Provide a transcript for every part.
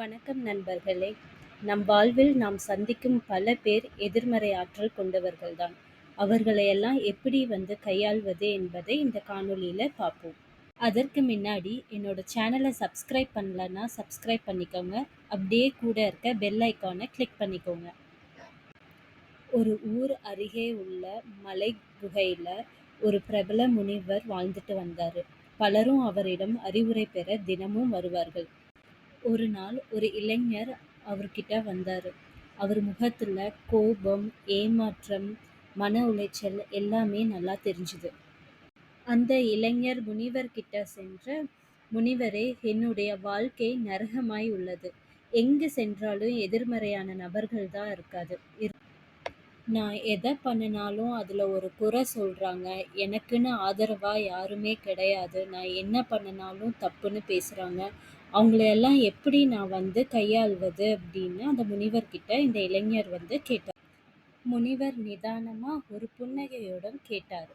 வணக்கம் நண்பர்களே. நம் வாழ்வில் நாம் சந்திக்கும் பல பேர் எதிர்மறை ஆற்றல் கொண்டவர்கள்தான். அவர்களையெல்லாம் எப்படி வந்து கையாள்வது என்பதை இந்த காணொலியில் பார்ப்போம். அதற்கு முன்னாடி என்னோட சேனலை சப்ஸ்கிரைப் பண்ணலன்னா சப்ஸ்கிரைப் பண்ணிக்கோங்க. அப்படியே கூட இருக்க பெல் ஐக்கானை கிளிக் பண்ணிக்கோங்க. ஒரு ஊர் அருகே உள்ள மலை குகையில் ஒரு பிரபல முனிவர் வாழ்ந்துட்டு வந்தார். பலரும் அவரிடம் அறிவுரை பெற தினமும் வருவார்கள். ஒரு நாள் ஒரு இளைஞர் அவர்கிட்ட வந்தாரு. அவர் முகத்துல கோபம் ஏமாற்றம் மன உளைச்சல் எல்லாமே நல்லா தெரிஞ்சுது. அந்த இளைஞர் முனிவர் கிட்ட சென்று முனிவரே என்னுடைய வாழ்க்கை நரகமாய் உள்ளது. எங்கு சென்றாலும் எதிர்மறையான நபர்கள் தான் இருக்காது. நான் எதை பண்ணினாலும் அதில் ஒரு குறை சொல்கிறாங்க எனக்குன்னு ஆதரவாக யாருமே கிடையாது. நான் என்ன பண்ணினாலும் தப்புன்னு பேசுகிறாங்க அவங்களையெல்லாம் எப்படி நான் வந்து கையாள்வது அப்படின்னு அந்த முனிவர்கிட்ட இந்த இளைஞர் வந்து கேட்டார். முனிவர் நிதானமாக ஒரு புன்னகையுடன் கேட்டார்.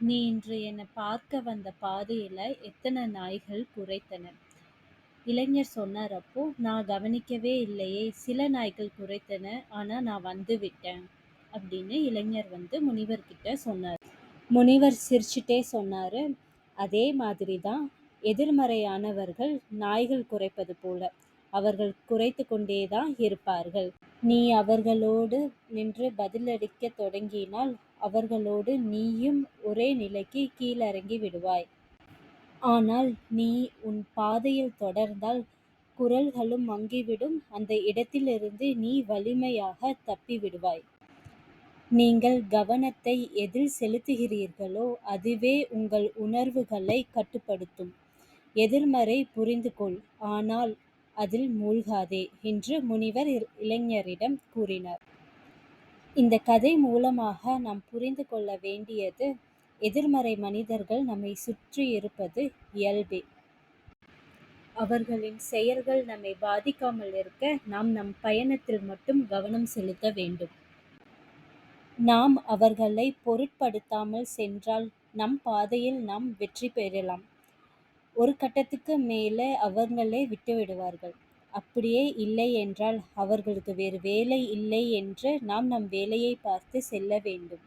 நீ இன்று என்னை பார்க்க வந்த பாதையில் எத்தனை நாய்கள் குறைத்தன இளைஞர் சொன்னார் அப்போ நான் கவனிக்கவே இல்லையே சில நாய்கள் குறைத்தன ஆனால் நான் வந்து விட்டேன் அப்படின்னு இளைஞர் வந்து முனிவர்கிட்ட சொன்னார். முனிவர் சிரிச்சுட்டே சொன்னார் அதே மாதிரி தான் எதிர்மறையானவர்கள் நாய்கள் குறைப்பது போல அவர்கள் குறைத்து கொண்டேதான் இருப்பார்கள். நீ அவர்களோடு நின்று பதிலளிக்க தொடங்கினால் அவர்களோடு நீயும் ஒரே நிலைக்கு கீழறங்கி விடுவாய். ஆனால் நீ உன் பாதையில் தொடர்ந்தால் குரல்களும் மங்கிவிடும் அந்த இடத்திலிருந்து நீ வலிமையாக தப்பி விடுவாய் நீங்கள் கவனத்தை எதில் செலுத்துகிறீர்களோ அதுவே உங்கள் உணர்வுகளை கட்டுப்படுத்தும். எதிர்மறை புரிந்து கொள் ஆனால் அதில் மூழ்காதே என்று முனிவர் இ- இளைஞரிடம் கூறினார். இந்த கதை மூலமாக நாம் புரிந்து கொள்ள வேண்டியது எதிர்மறை மனிதர்கள் நம்மை சுற்றி இருப்பது இயல்பே. அவர்களின் செயல்கள் நம்மை பாதிக்காமல் இருக்க நாம் நம் பயணத்தில் மட்டும் கவனம் செலுத்த வேண்டும். நாம் அவர்களை பொருட்படுத்தாமல் சென்றால் நம் பாதையில் நாம் வெற்றி பெறலாம். ஒரு கட்டத்துக்கு மேலே அவங்களே விட்டுவிடுவார்கள். அப்படியே இல்லை என்றால் அவர்களுக்கு வேறு வேலை இல்லை என்று நாம் நம் வேலையை பார்த்து செல்ல வேண்டும்.